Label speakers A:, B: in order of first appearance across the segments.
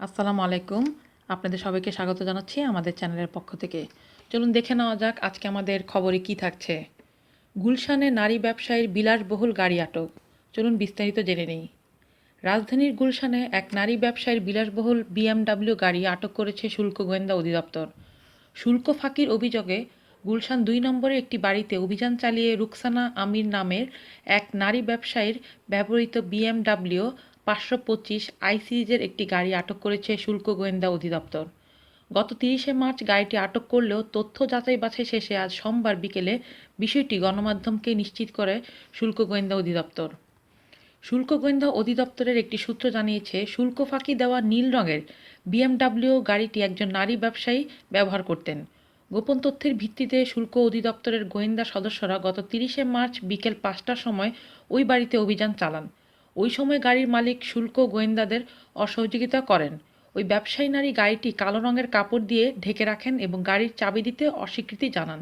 A: আসসালামু আলাইকুম। আপনাদের সবাইকে স্বাগত জানাচ্ছি আমাদের চ্যানেলের পক্ষ থেকে। চলুন দেখে নেওয়া যাক আজকে আমাদের খবরে কি থাকছে। গুলশানে নারী ব্যবসায়ীর বিলাসবহুল গাড়ি আটক। চলুন বিস্তারিত জেনে নেই। রাজধানীর গুলশানে এক নারী ব্যবসায়ীর বিলাসবহুল বিএমডাব্লিউ গাড়ি আটক করেছে শুল্ক গোয়েন্দা অধিদপ্তর। শুল্ক ফাঁকির অভিযোগে গুলশান দুই নম্বরে একটি বাড়িতে অভিযান চালিয়ে রুকসানা আমির নামের এক নারী ব্যবসায়ীর ব্যবহৃত বিএমডাব্লিউ পাঁচশো পঁচিশ আই সিরিজের একটি গাড়ি আটক করেছে শুল্ক গোয়েন্দা অধিদপ্তর। গত তিরিশে মার্চ গাড়িটি আটক করলেও তথ্য যাচাই বাছাই শেষে আজ সোমবার বিকেলে বিষয়টি গণমাধ্যমকে নিশ্চিত করে শুল্ক গোয়েন্দা অধিদপ্তর। শুল্ক গোয়েন্দা অধিদপ্তরের একটি সূত্র জানিয়েছে, শুল্ক ফাঁকি দেওয়া নীল রঙের বিএমডাব্লিউ গাড়িটি একজন নারী ব্যবসায়ী ব্যবহার করতেন। গোপন তথ্যের ভিত্তিতে শুল্ক অধিদপ্তরের গোয়েন্দা সদস্যরা গত তিরিশে মার্চ বিকেল পাঁচটার সময় ওই বাড়িতে অভিযান চালান। ওই সময় গাড়ির মালিক শুল্ক গোয়েন্দাদের অসহযোগিতা করেন। ওই ব্যবসায়ী নারী গাড়িটি কালো রঙের কাপড় দিয়ে ঢেকে রাখেন এবং গাড়ির চাবি দিতে অস্বীকৃতি জানান।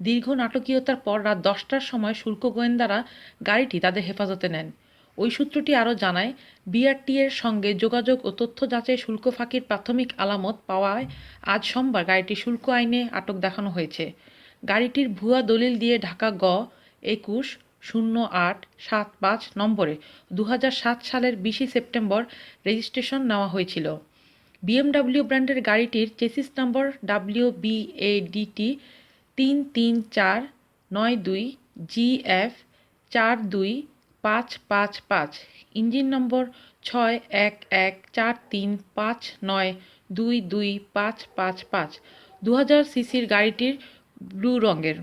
A: দীর্ঘ নাটকীয়তার পর রাত দশটার সময় শুল্ক গোয়েন্দারা গাড়িটি তাদের হেফাজতে নেন। ওই সূত্রটি আরও জানায়, বিআরটি এর সঙ্গে যোগাযোগ ও তথ্য যাচাই শুল্ক ফাঁকির প্রাথমিক আলামত পাওয়ায় আজ সোমবার গাড়িটি শুল্ক আইনে আটক দেখানো হয়েছে। গাড়িটির ভুয়া দলিল দিয়ে ঢাকা গ, একুশ শূন্য আট সাত পাঁচ নম্বরে দু সালের বিশে সেপ্টেম্বর রেজিস্ট্রেশন নেওয়া হয়েছিল। বিএমডাব্লিউ ব্র্যান্ডের গাড়িটির chassis number W B A DT তিন তিন চার নয় দুই জি এফ চার দুই পাঁচ পাঁচ পাঁচ। ইঞ্জিন নম্বর ছয় এক এক চার তিন পাঁচ নয় দুই দুই পাঁচ পাঁচ পাঁচ। দু হাজার সিসির গাড়িটির ব্লু রঙের।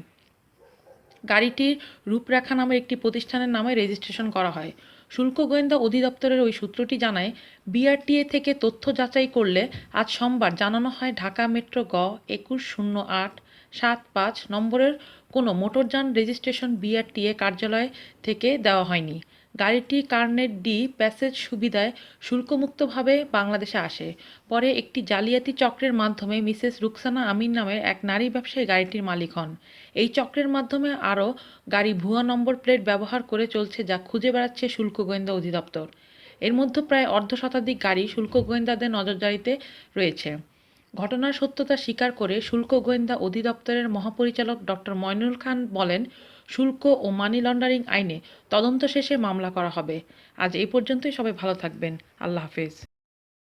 A: গাড়িটির রূপরেখা নামের একটি প্রতিষ্ঠানের নামে রেজিস্ট্রেশন করা হয়। শুল্ক গোয়েন্দা অধিদপ্তরের ওই সূত্রটি জানায়, বিআরটিএ থেকে তথ্য যাচাই করলে আজ সোমবার জানানো হয় ঢাকা মেট্রো গ একুশ শূন্য আট সাত পাঁচ নম্বরের কোনো মোটরযান রেজিস্ট্রেশন বিআরটিএ কার্যালয় থেকে দেওয়া হয়নি। গাড়িটি কার্নেট ডি প্যাসেজ সুবিধায় শুল্কমুক্তভাবে বাংলাদেশে আসে। পরে একটি জালিয়াতি চক্রের মাধ্যমে মিসেস রুকসানা আমিন নামের এক নারী ব্যবসায়ী গাড়িটির মালিক হন। এই চক্রের মাধ্যমে আরও গাড়ি ভুয়া নম্বর প্লেট ব্যবহার করে চলছে যা খুঁজে বেড়াচ্ছে শুল্ক গোয়েন্দা অধিদপ্তর। এর মধ্যে প্রায় অর্ধ শতাধিক গাড়ি শুল্ক গোয়েন্দাদের নজরদারিতে রয়েছে। ঘটনার সত্যতা স্বীকার করে শুল্ক গোয়েন্দা অধিদপ্তরের মহাপরিচালক ডক্টর ময়নুল খান বলেন, শুল্ক ও মানি লন্ডারিং আইনে তদন্ত শেষে মামলা করা হবে। আজ এই পর্যন্তই, সবাই ভালো থাকবেন। আল্লাহ হাফেজ।